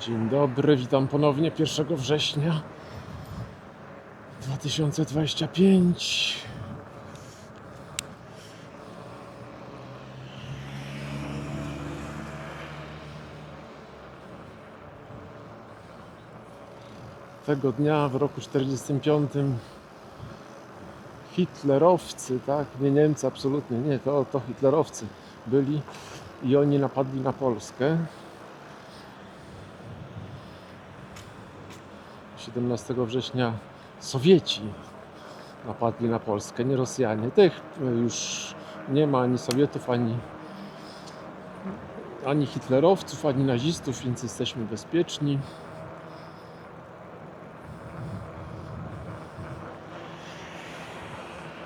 Dzień dobry, witam ponownie 1 września 2025. Tego dnia w roku 45 hitlerowcy, tak, nie Niemcy absolutnie, nie, to, to hitlerowcy byli i oni napadli na Polskę. 17 września Sowieci napadli na Polskę, nie Rosjanie. Tych już nie ma ani Sowietów, ani, ani hitlerowców, ani nazistów, więc jesteśmy bezpieczni.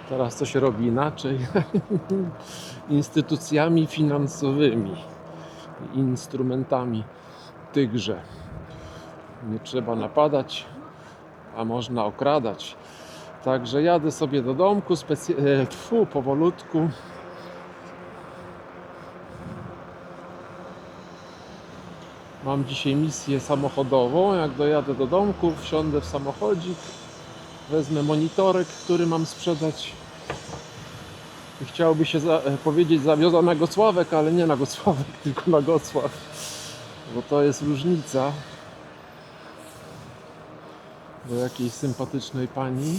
Teraz to się robi inaczej. Instytucjami finansowymi, instrumentami tychże. Nie trzeba napadać, a można okradać. Także jadę sobie do domku, specy- e, tfu, powolutku. Mam dzisiaj misję samochodową. Jak dojadę do domku, wsiądę w samochodzik, wezmę monitorek, który mam sprzedać. Chciałoby się za, e, powiedzieć zawiozę na Gocławek, ale nie na Gocławek, tylko na Gocław. Bo to jest różnica do jakiejś sympatycznej pani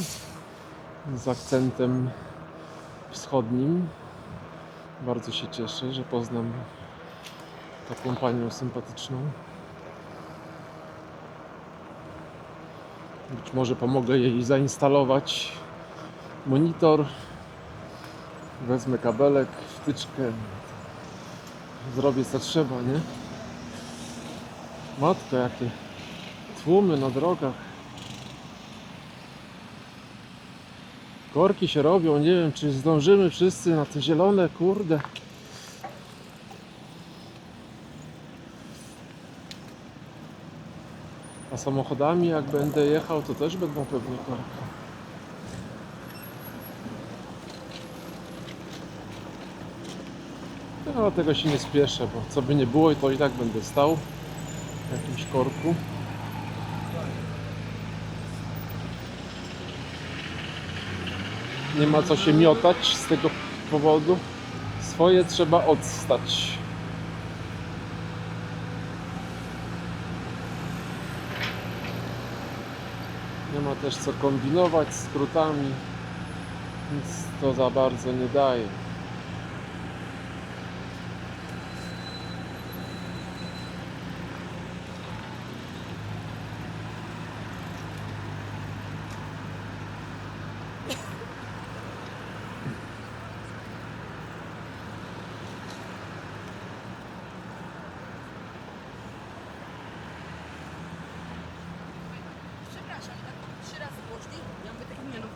z akcentem wschodnim. Bardzo się cieszę, że poznam taką panią sympatyczną. Być może pomogę jej zainstalować monitor. Wezmę kabelek, wtyczkę. Zrobię co trzeba, nie? Matko, jakie tłumy na drogach. Korki się robią, nie wiem czy zdążymy wszyscy na te zielone, kurde. A samochodami jak będę jechał, to też będą pewnie korki. No tego się nie spieszę, bo co by nie było, to i tak będę stał w jakimś korku. Nie ma co się miotać z tego powodu. Swoje trzeba odstać. Nie ma też co kombinować z skrótami. Nic to za bardzo nie daje. Przepraszam, tak trzy razy głośniej. Ja mówię tak nie no.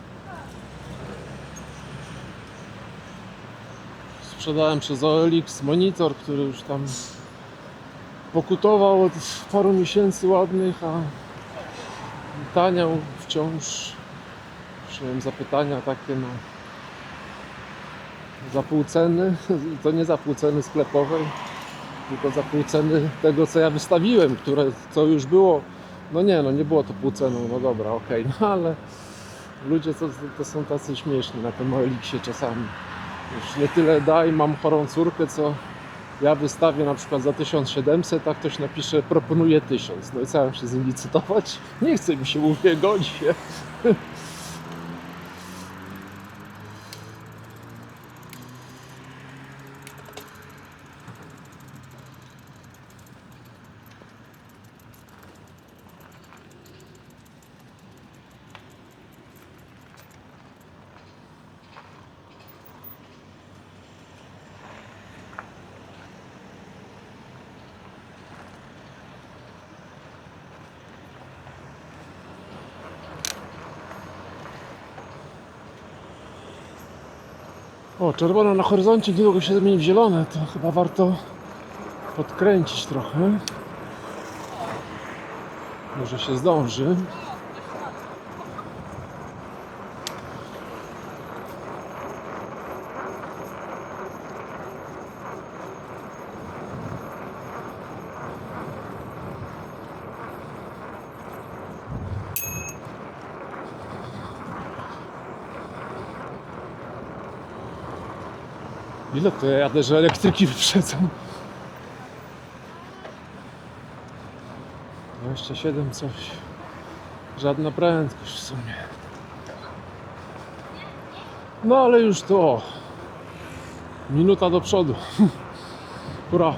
Sprzedałem przez OLX monitor, który już tam pokutował od paru miesięcy ładnych, a taniał wciąż. Przyjąłem zapytania takie no za pół ceny, to nie za pół ceny sklepowej, tylko za pół ceny tego co ja wystawiłem, które co już było, no nie no nie było to pół ceną, no dobra, okej, no ale ludzie to, to są tacy śmieszni na tym OLX-ie czasami. Już nie tyle daj, mam chorą córkę, co ja wystawię na przykład za 1700, a ktoś napisze proponuje 1000. No i mam się z nim licytować? Nie chce mi się, mówię, godzi się. O, czerwone na horyzoncie, niedługo się zmieni w zielone, to chyba warto podkręcić trochę. Może się zdąży. Ile to ja jadę, że elektryki wyprzedzą? 27 coś. Żadna prędkość w sumie. No ale już to. Minuta do przodu. Hurra.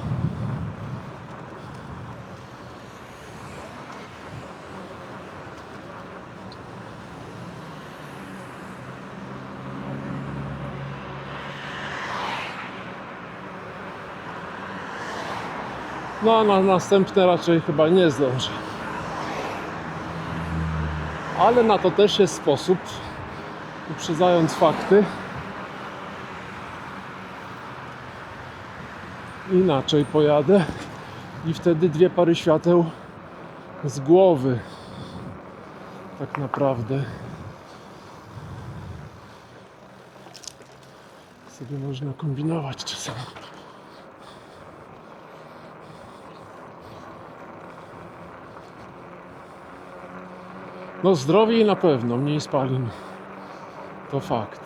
No a na następne raczej chyba nie zdążę. Ale na to też jest sposób, uprzedzając fakty. Inaczej pojadę i wtedy dwie pary świateł z głowy. Tak naprawdę. Sobie można kombinować czasami. No zdrowiej na pewno, mniej spalin. To fakt.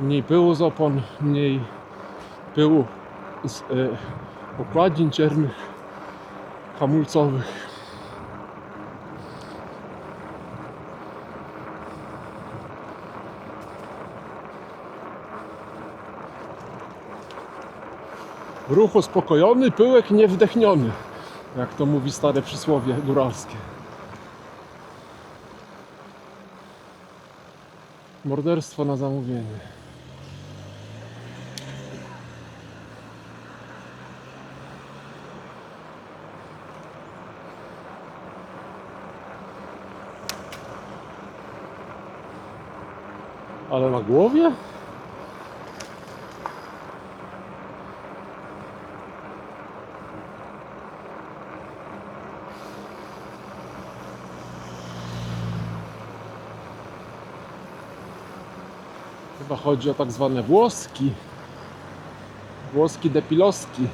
Mniej pyłu z opon, mniej pyłu z e, okładzin ciernych, hamulcowych. Ruch uspokojony, pyłek niewdechniony jak to mówi stare przysłowie góralskie. Morderstwo na zamówienie. Ale na głowie? Chyba chodzi o tak zwane włoski. Włoski depiloski.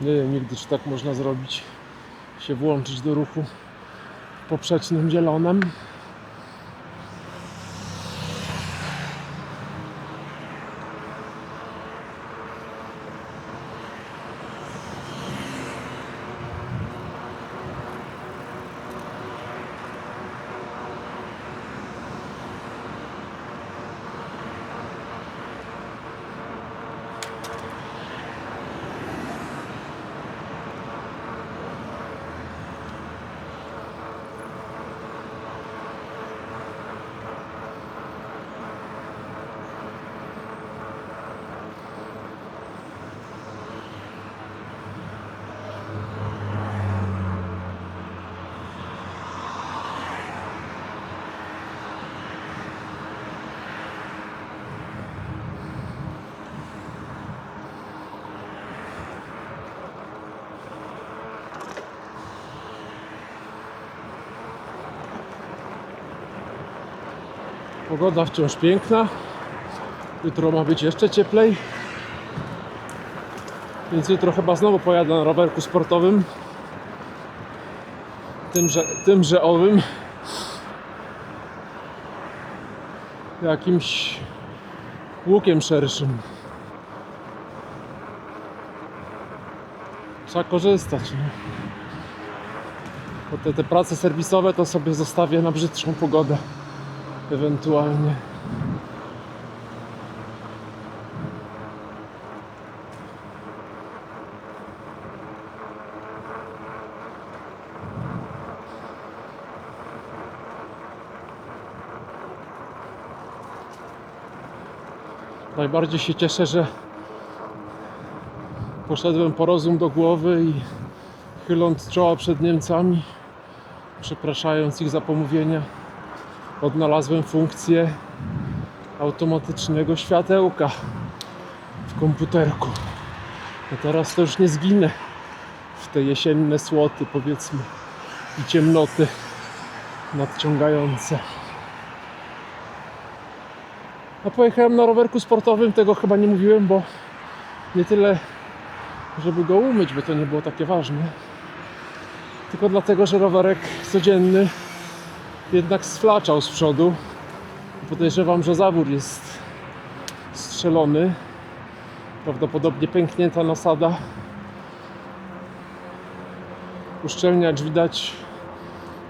Nie wiem nigdy, czy tak można zrobić. Się włączyć do ruchu poprzecznym zielonym. Pogoda wciąż piękna. Jutro ma być jeszcze cieplej. Więc jutro chyba znowu pojadę na rowerku sportowym. Tymże, tymże owym. Jakimś łukiem szerszym. Trzeba korzystać. Nie? Bo te, te prace serwisowe to sobie zostawię na brzydszą pogodę ewentualnie. Najbardziej się cieszę, że poszedłem po rozum do głowy i chyląc czoła przed Niemcami, przepraszając ich za pomówienia, odnalazłem funkcję automatycznego światełka w komputerku. No teraz to już nie zginę w te jesienne słoty, powiedzmy. i ciemnoty nadciągające. A pojechałem na rowerku sportowym, tego chyba nie mówiłem, bo nie tyle, żeby go umyć, bo to nie było takie ważne, tylko dlatego, że rowerek codzienny jednak sflaczał z przodu. Podejrzewam, że zawór jest strzelony. Prawdopodobnie pęknięta nasada. Uszczelniacz widać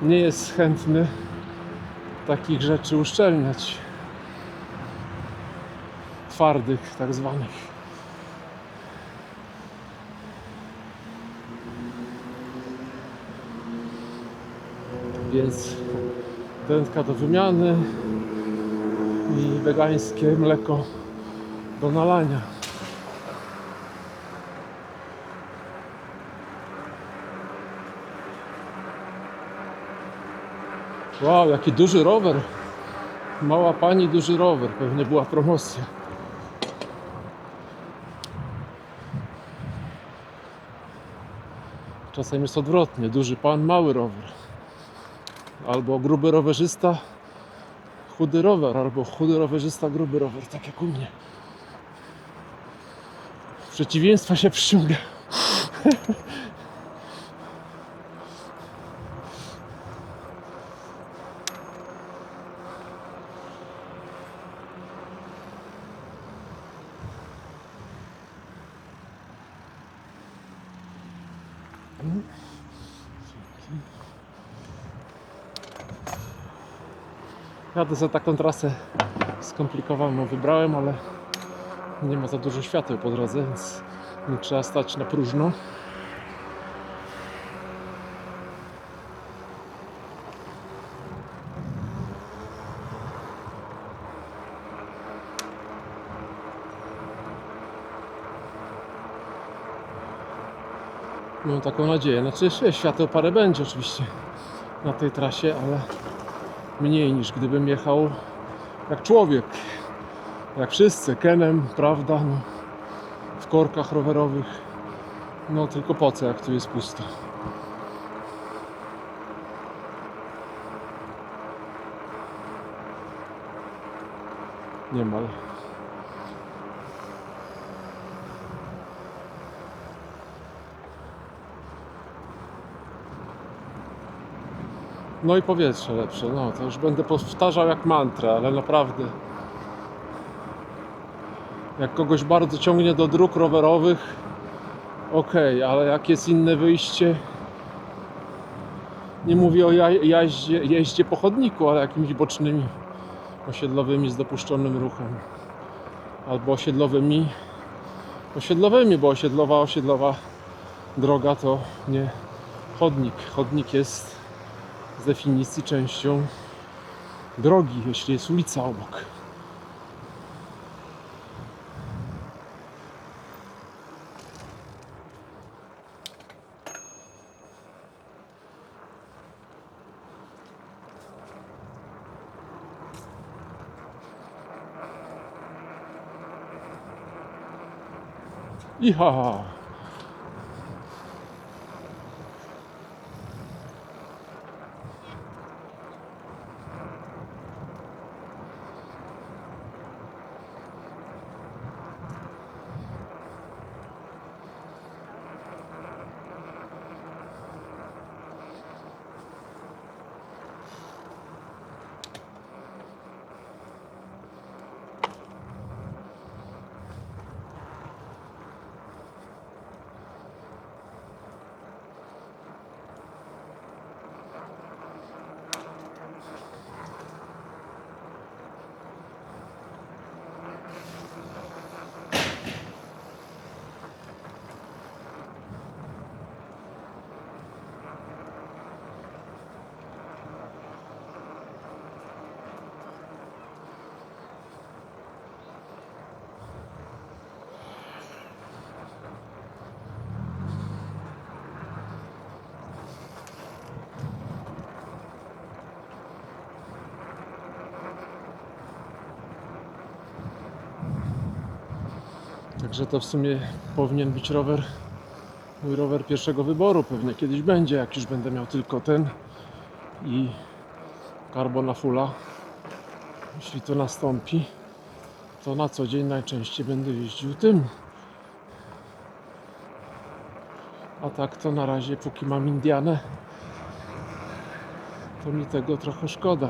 nie jest chętny takich rzeczy uszczelniać. Twardych, tak zwanych. Więc dętka do wymiany i wegańskie mleko do nalania. Wow, jaki duży rower. Mała pani, duży rower. Pewnie była promocja. Czasem jest odwrotnie. Duży pan, mały rower. Albo gruby rowerzysta, chudy rower, albo chudy rowerzysta, gruby rower, tak jak u mnie. Przeciwieństwa się przyciąga. Jadę za taką trasę skomplikowaną wybrałem, ale nie ma za dużo świateł po drodze, więc nie trzeba stać na próżno. Mam taką nadzieję. Znaczy jeszcze świateł parę będzie oczywiście na tej trasie, ale mniej niż gdybym jechał jak człowiek. Jak wszyscy, Kenem, prawda? No, w korkach rowerowych. No tylko po co, jak tu jest pusto. Niemal. No i powietrze lepsze, no to już będę powtarzał jak mantrę, ale naprawdę. Jak kogoś bardzo ciągnie do dróg rowerowych, okej, ale jak jest inne wyjście, nie mówię o ja- jaździe, jeździe po chodniku, ale jakimiś bocznymi, osiedlowymi z dopuszczonym ruchem. Albo osiedlowymi, osiedlowymi, bo osiedlowa, osiedlowa droga to nie chodnik. Chodnik jest z definicji częścią drogi, jeśli jest ulica obok. Iha! Także to w sumie powinien być rower mój rower pierwszego wyboru. Pewnie kiedyś będzie, jak już będę miał tylko ten i Carbona Fulla. Jeśli to nastąpi, to na co dzień najczęściej będę jeździł tym. A tak to na razie, póki mam Indianę, to mi tego trochę szkoda.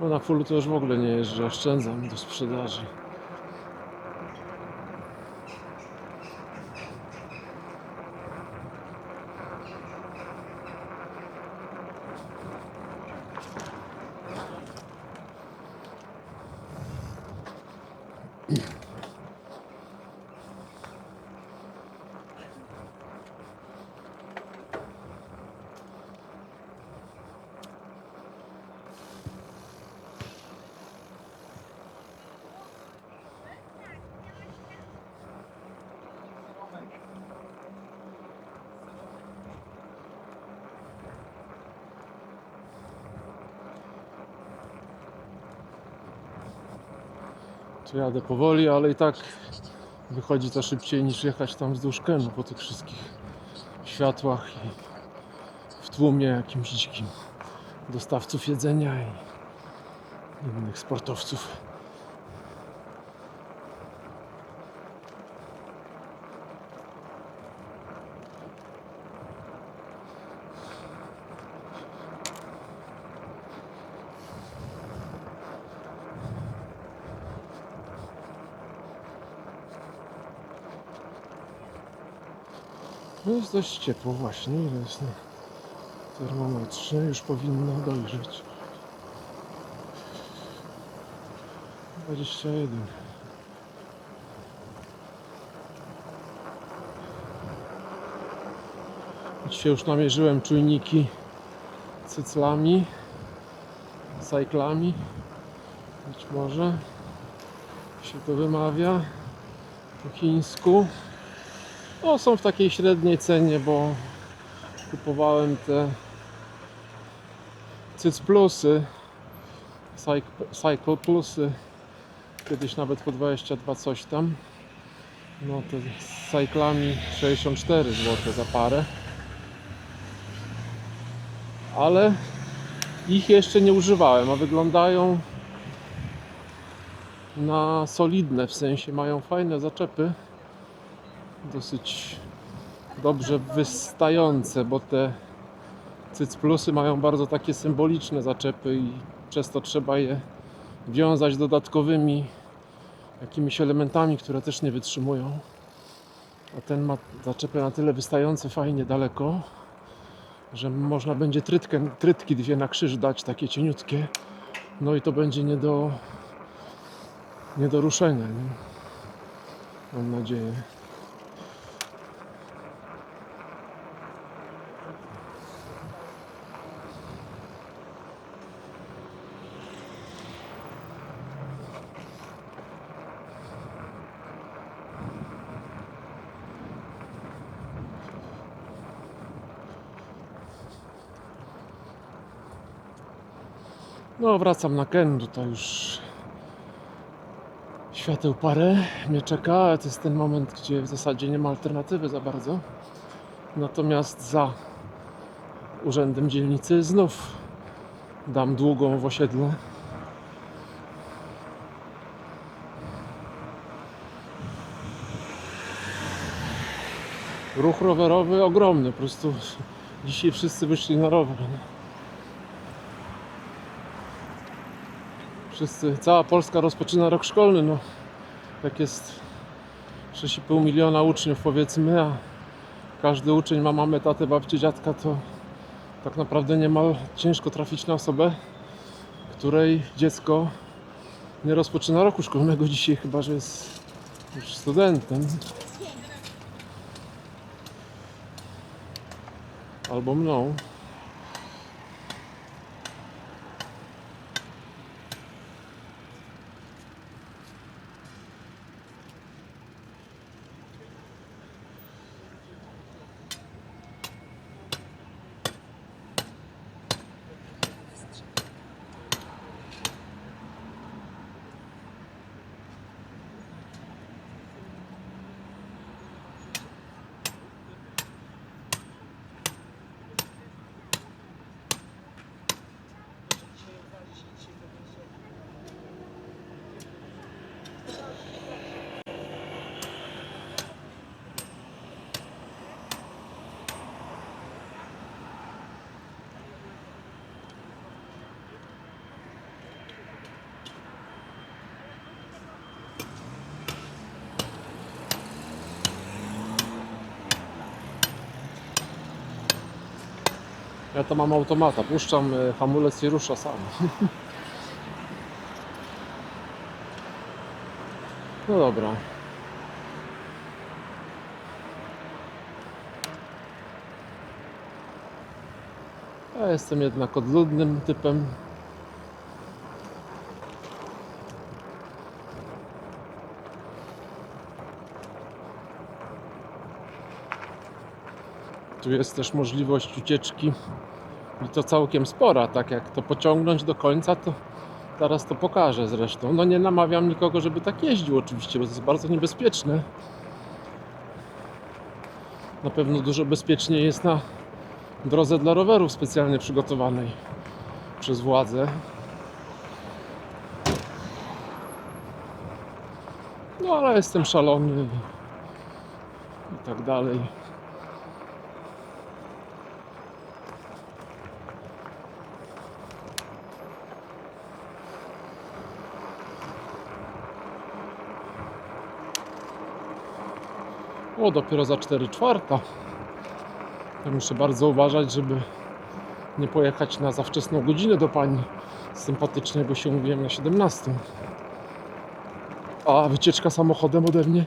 No na fullu to już w ogóle nie jeżdżę, oszczędzam do sprzedaży. Tu jadę powoli, ale i tak wychodzi to szybciej niż jechać tam wzdłuż Kenu po tych wszystkich światłach i w tłumie jakimś dzikim dostawców jedzenia i innych sportowców. No jest dość ciepło właśnie, ile jest na termometrze, już powinno dojrzeć. 21. Dzisiaj już namierzyłem czujniki cyclami, cyklami, być może się to wymawia po chińsku. No, są w takiej średniej cenie, bo kupowałem te Cyc Plusy, Cyc- Cycle Plusy, kiedyś nawet po 22 coś tam. No to z cyklami 64 zł za parę. Ale ich jeszcze nie używałem, a wyglądają na solidne, w sensie mają fajne zaczepy dosyć dobrze wystające, bo te Cyc Plusy mają bardzo takie symboliczne zaczepy i przez to trzeba je wiązać dodatkowymi jakimiś elementami, które też nie wytrzymują. A ten ma zaczepy na tyle wystające fajnie daleko, że można będzie trytkę, trytki dwie na krzyż dać, takie cieniutkie. No i to będzie nie do, nie do ruszenia. Nie? Mam nadzieję. Wracam na Ken, tutaj już świateł parę mnie czeka, to jest ten moment, gdzie w zasadzie nie ma alternatywy za bardzo. Natomiast za urzędem dzielnicy znów dam długą w osiedle. Ruch rowerowy ogromny, po prostu dzisiaj wszyscy wyszli na rower. Wszyscy, cała Polska rozpoczyna rok szkolny, no jak jest 6,5 miliona uczniów powiedzmy, a każdy uczeń ma mamę, tatę, babcię, dziadka, to tak naprawdę niemal ciężko trafić na osobę, której dziecko nie rozpoczyna roku szkolnego dzisiaj, chyba że jest już studentem. Albo mną. Ja to mam automata, puszczam e, hamulec i rusza sam. No dobra. Ja jestem jednak odludnym typem. Tu jest też możliwość ucieczki i to całkiem spora, tak jak to pociągnąć do końca, to zaraz to pokażę zresztą. No nie namawiam nikogo, żeby tak jeździł oczywiście, bo to jest bardzo niebezpieczne. Na pewno dużo bezpieczniej jest na drodze dla rowerów specjalnie przygotowanej przez władze. No ale jestem szalony i tak dalej. O, dopiero za 4 czwarta. Ja muszę bardzo uważać, żeby nie pojechać na za wczesną godzinę do pani sympatycznej, bo się umówiłem na 17. A wycieczka samochodem ode mnie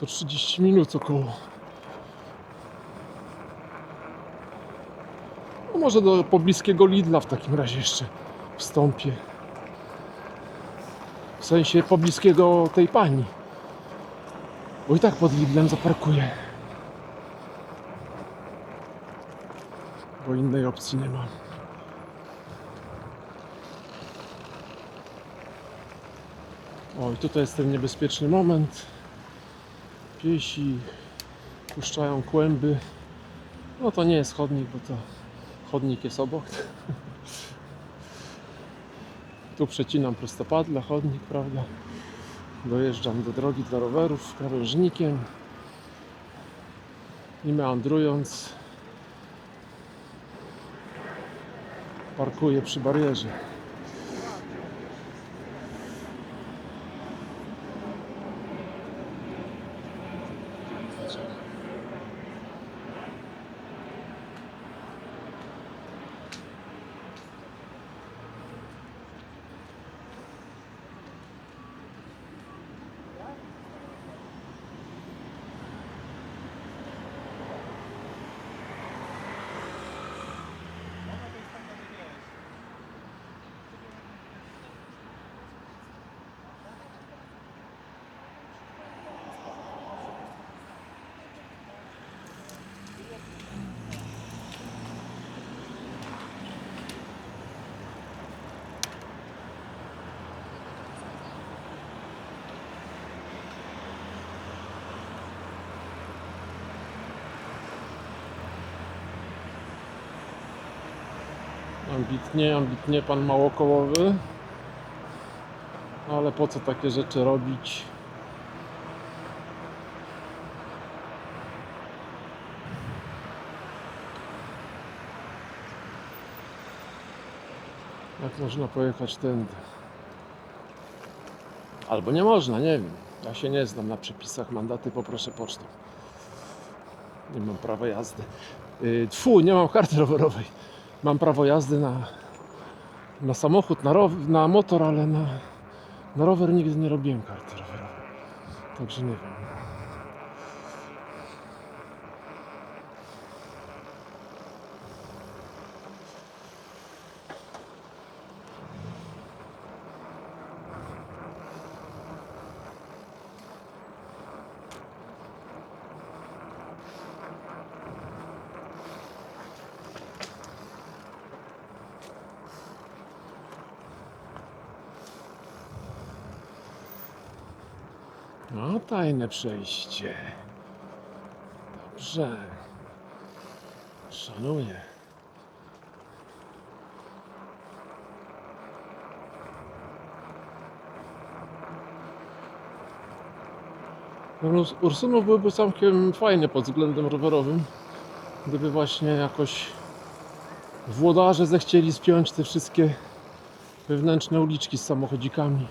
to 30 minut około. No może do pobliskiego Lidla w takim razie jeszcze wstąpię. W sensie pobliskiego tej pani. Bo i tak pod Lidlem zaparkuję. Bo innej opcji nie mam. O, i tutaj jest ten niebezpieczny moment. Piesi puszczają kłęby. No to nie jest chodnik, bo to chodnik jest obok. Tu przecinam prostopadle, chodnik, prawda? Dojeżdżam do drogi dla rowerów krawężnikiem i meandrując parkuję przy barierze. Ambitnie, ambitnie pan małokołowy. Ale po co takie rzeczy robić? Jak można pojechać tędy? Albo nie można, nie wiem. Ja się nie znam na przepisach. Mandaty poproszę pocztą. Nie mam prawa jazdy. Yy, Tfu, nie mam karty rowerowej. Mam prawo jazdy na, na samochód, na, row, na motor, ale na, na rower nigdy nie robiłem karty rowerowej. Także nie wiem. Tajne przejście. Dobrze. Szanuję. Urs- Ursunów byłby całkiem fajny pod względem rowerowym, gdyby właśnie jakoś włodarze zechcieli spiąć te wszystkie wewnętrzne uliczki z samochodzikami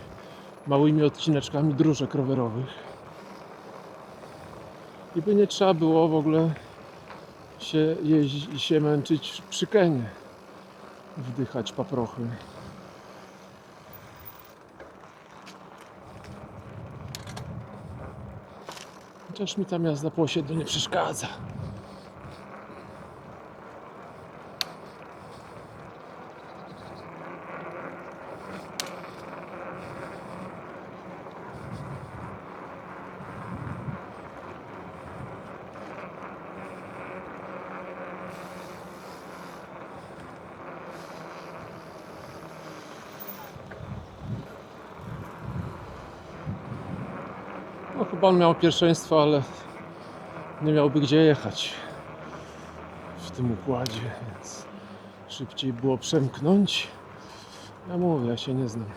małymi odcineczkami dróżek rowerowych. I by nie trzeba było w ogóle się jeździć, się męczyć przy Kenie. Wdychać paprochy. Chociaż mi ta jazda po osiedlu nie przeszkadza. No chyba on miał pierwszeństwo, ale nie miałby gdzie jechać w tym układzie, więc szybciej było przemknąć. Ja mówię, ja się nie znam.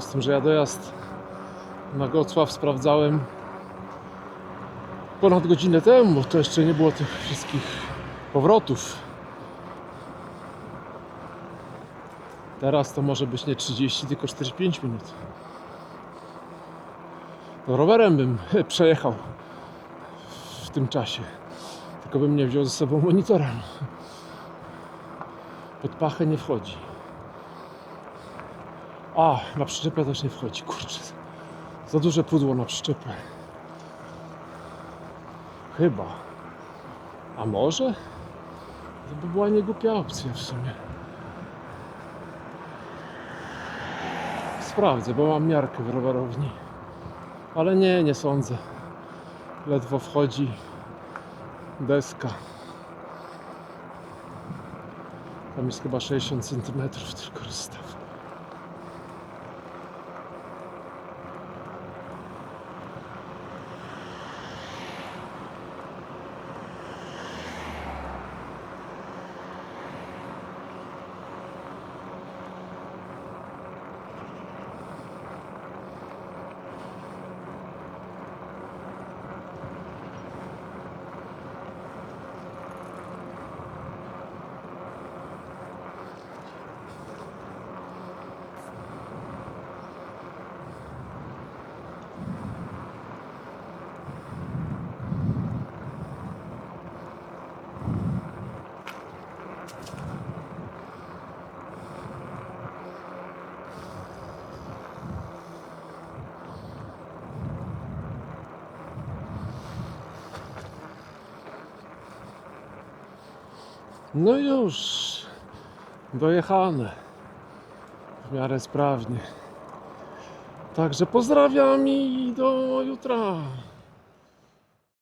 Z tym, że ja dojazd na Gocław sprawdzałem ponad godzinę temu, to jeszcze nie było tych wszystkich powrotów. Teraz to może być nie 30, tylko 45 minut. No rowerem bym przejechał w tym czasie. Tylko bym nie wziął ze sobą monitora. Pod pachę nie wchodzi. A, na przyczepę też nie wchodzi, kurczę. Za duże pudło na przyczepę. Chyba. A może? To by była niegłupia opcja w sumie. Sprawdzę, bo mam miarkę w rowerowni. Ale nie, nie sądzę. Ledwo wchodzi deska. Tam jest chyba 60 cm tylko rozstaw. No już, dojechane. W miarę sprawnie. Także pozdrawiam i do jutra.